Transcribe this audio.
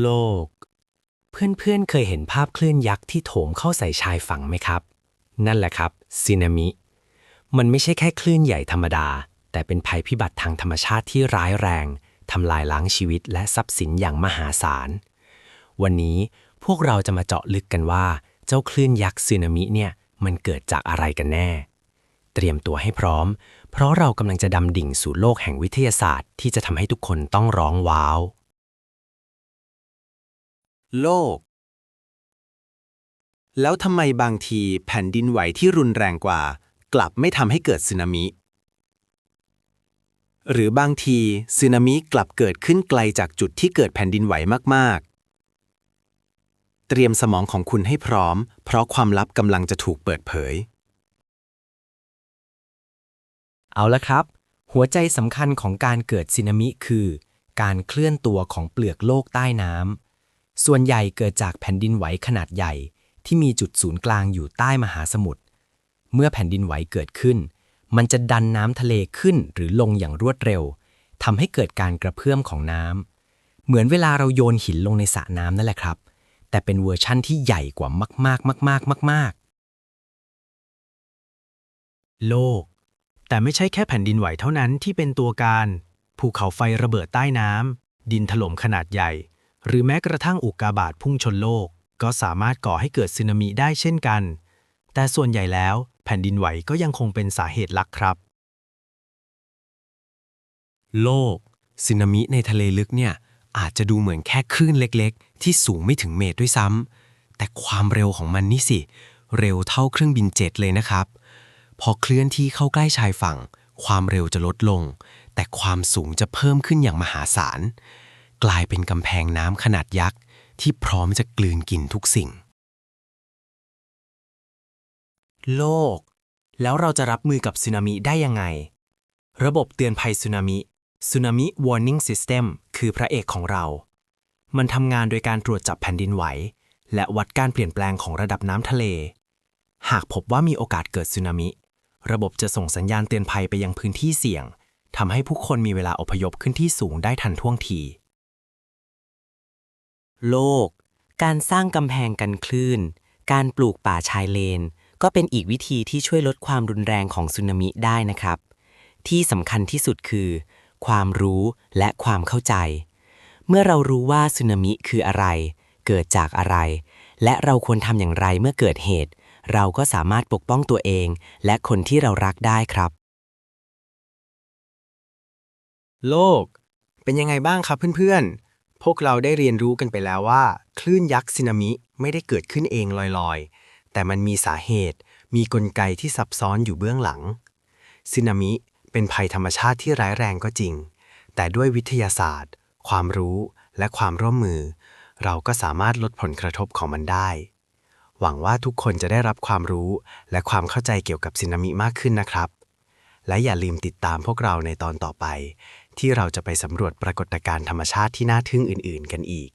โลก เพื่อนๆเคยเห็นภาพคลื่นยักษ์ที่โถมเข้าใส่ชายฝั่งไหมครับ นั่นแหละครับซีนามิ มันไม่ใช่แค่คลื่นใหญ่ธรรมดา แต่เป็นภัยพิบัติทางธรรมชาติที่ร้ายแรงทำลายล้างชีวิตและทรัพย์สินอย่างมหาศาล วันนี้พวกเราจะมาเจาะลึกกันว่า เจ้าคลื่นยักษ์ซีนามิเนี่ยมันเกิดจากอะไรกันแน่ เตรียมตัวให้พร้อม เพราะเรากำลังจะดำดิ่งสู่โลกแห่งวิทยาศาสตร์ ที่จะทำให้ทุกคนต้องร้องว้าว โลก แล้วทำไมบางทีแผ่นดินไหวที่รุนแรงกว่า กลับไม่ทำให้เกิดสึนามิ หรือบางทีสึนามิกลับเกิดขึ้นไกลจากจุดที่เกิดแผ่นดินไหวมาก ๆ เตรียมสมองของคุณให้พร้อม เพราะความลับกำลังจะถูกเปิดเผย เอาละครับ หัวใจสำคัญของการเกิดสึนามิคือ การเคลื่อนตัวของเปลือกโลกใต้น้ำ ส่วนใหญ่เกิดจากแผ่นดินไหวขนาดใหญ่ที่มีจุดศูนย์กลางอยู่ใต้มหาสมุทร เมื่อแผ่นดินไหวเกิดขึ้น มันจะดันน้ำทะเลขึ้นหรือลงอย่างรวดเร็วทำให้เกิดการกระเพื่อมของน้ำ เหมือนเวลาเราโยนหินลงในสระน้ำนั่นแหละครับ แต่เป็นเวอร์ชั่นที่ใหญ่กว่ามาก ๆ มาก ๆ มาก ๆ โลก แต่ไม่ใช่แค่แผ่นดินไหวเท่านั้นที่เป็นตัวการ ภูเขาไฟระเบิดใต้น้ำดินถล่มขนาดใหญ่ หรือแม้กระทั่งอุกกาบาตพุ่งชนโลก ก็สามารถก่อให้เกิดสึนามิได้เช่นกัน แต่ส่วนใหญ่แล้วแผ่นดินไหวก็ยังคงเป็นสาเหตุหลักครับ โลกสึนามิในทะเลลึกเนี่ยอาจจะดูเหมือนแค่คลื่นเล็กๆ ที่สูงไม่ถึงเมตรด้วยซ้ำแต่ความเร็วของมันนี่สิ เร็วเท่าเครื่องบินเจ็ตเลยนะครับ พอเคลื่อนที่เข้าใกล้ชายฝั่ง ความเร็วจะลดลง แต่ความสูงจะเพิ่มขึ้นอย่างมหาศาล กลายเป็นกำแพงน้ำขนาดยักษ์ ที่พร้อมจะกลืนกินทุกสิ่ง โลก แล้วเราจะรับมือกับสึนามิได้ยังไง ระบบเตือนภัยสึนามิ Tsunami Warning System คือพระเอกของเรา มันทำงานโดยการตรวจจับแผ่นดินไหว และวัดการเปลี่ยนแปลงของระดับน้ำทะเล หากพบว่ามีโอกาสเกิดสึนามิ ระบบจะส่งสัญญาณเตือนภัยไปยังพื้นที่เสี่ยงทำให้ผู้คนมีเวลาอพยพขึ้นที่สูงได้ทันท่วงที โลก การสร้างกำแพงกันคลื่น การปลูกป่าชายเลน ก็เป็นอีกวิธีที่ช่วยลดความรุนแรงของสึนามิได้นะครับ ที่สำคัญที่สุดคือ ความรู้และความเข้าใจ เมื่อเรารู้ว่าสึนามิคืออะไร เกิดจากอะไร และเราควรทำอย่างไรเมื่อเกิดเหตุ เราก็สามารถปกป้องตัวเอง และคนที่เรารักได้ครับ โลก เป็นยังไงบ้างครับเพื่อนๆ พวกเราได้เรียนรู้กันไปแล้วว่า คลื่นยักษ์สึนามิไม่ได้เกิดขึ้นเองลอยๆ แต่มันมีสาเหตุ มีกลไกที่ซับซ้อนอยู่เบื้องหลังสึนามิเป็นภัยธรรมชาติที่ร้ายแรงก็จริง แต่ด้วยวิทยาศาสตร์ ความรู้และความร่วมมือ เราก็สามารถลดผลกระทบของมันได้ หวังว่าทุกคนจะได้รับความรู้และความเข้าใจเกี่ยวกับสึนามิมากขึ้นนะครับ และอย่าลืมติดตามพวกเราในตอนต่อไป ที่เราจะไปสำรวจปรากฏการณ์ธรรมชาติที่น่าทึ่งอื่น ๆ กันอีก